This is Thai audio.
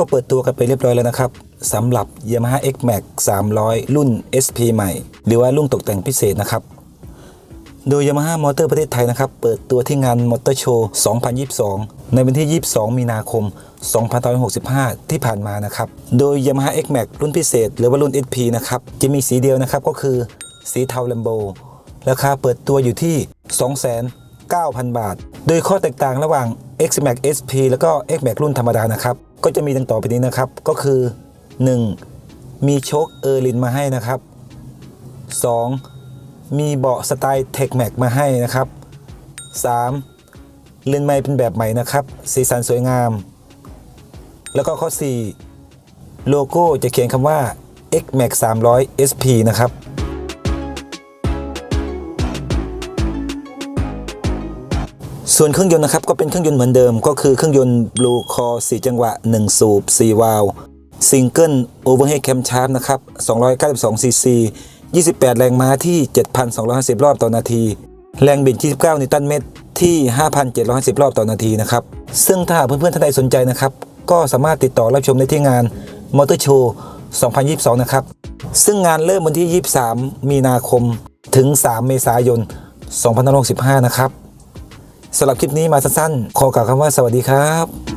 ็เปิดตัวกันไปเรียบร้อยแล้วนะครับสำหรับ Yamaha X Max 300 รุ่น SP ใหม่ หรือว่ารุ่นตกแต่งพิเศษนะครับ โดย Yamaha Motor ประเทศไทยนะครับ เปิดตัวที่งาน Motor Show 2022 ในวันที่ 22 มีนาคม 2565 ที่ผ่านมานะครับ โดย Yamaha X Max รุ่นพิเศษ หรือว่ารุ่น SP นะครับ จะมีสีเดียวนะครับก็คือสีเทาแลมโบราคาเปิดตัวอยู่ที่ 2,900 บาท โดยข้อแตกต่างระหว่าง X Max SP แล้วก็ X Max รุ่นธรรมดานะครับ ก็จะมีดังต่อไปนี้นะครับ ก็คือ 1. มีโชคเออร์ลินมาให้นะครับ 2. มีเบาะสไตล์เทคแม็กมาให้นะครับ 3. เลนส์ไม้เป็นแบบใหม่นะครับ สีสันสวยงาม แล้วก็ข้อ 4 โลโก้จะเขียนคำว่า X Max 300 SP นะครับ ส่วนเครื่องยนต์นะครับก็เป็นเครื่องยนต์เหมือนเดิม ก็คือเครื่องยนต์ Blue Core 4 จังหวะ 1 สูบ 4 วาล์วซิงเกิลโอเวอร์เฮดแคมชาร์ปนะครับ292ซีซี28 แรงม้าที่ 7,250 รอบต่อนาที แรงบิด29นิวตันเมตรที่ 5,750 รอบต่อนาทีนะครับ ซึ่งถ้าเพื่อนๆท่านใดสนใจนะครับ ก็สามารถติดต่อรับชมได้ที่งาน Motor Show 2022 นะครับ ซึ่งงานเริ่มวันที่ 23 มีนาคมถึง 3 เมษายน 2565 นะครับ สำหรับคลิปนี้มาสั้นๆ ขอกล่าวคำว่าสวัสดีครับ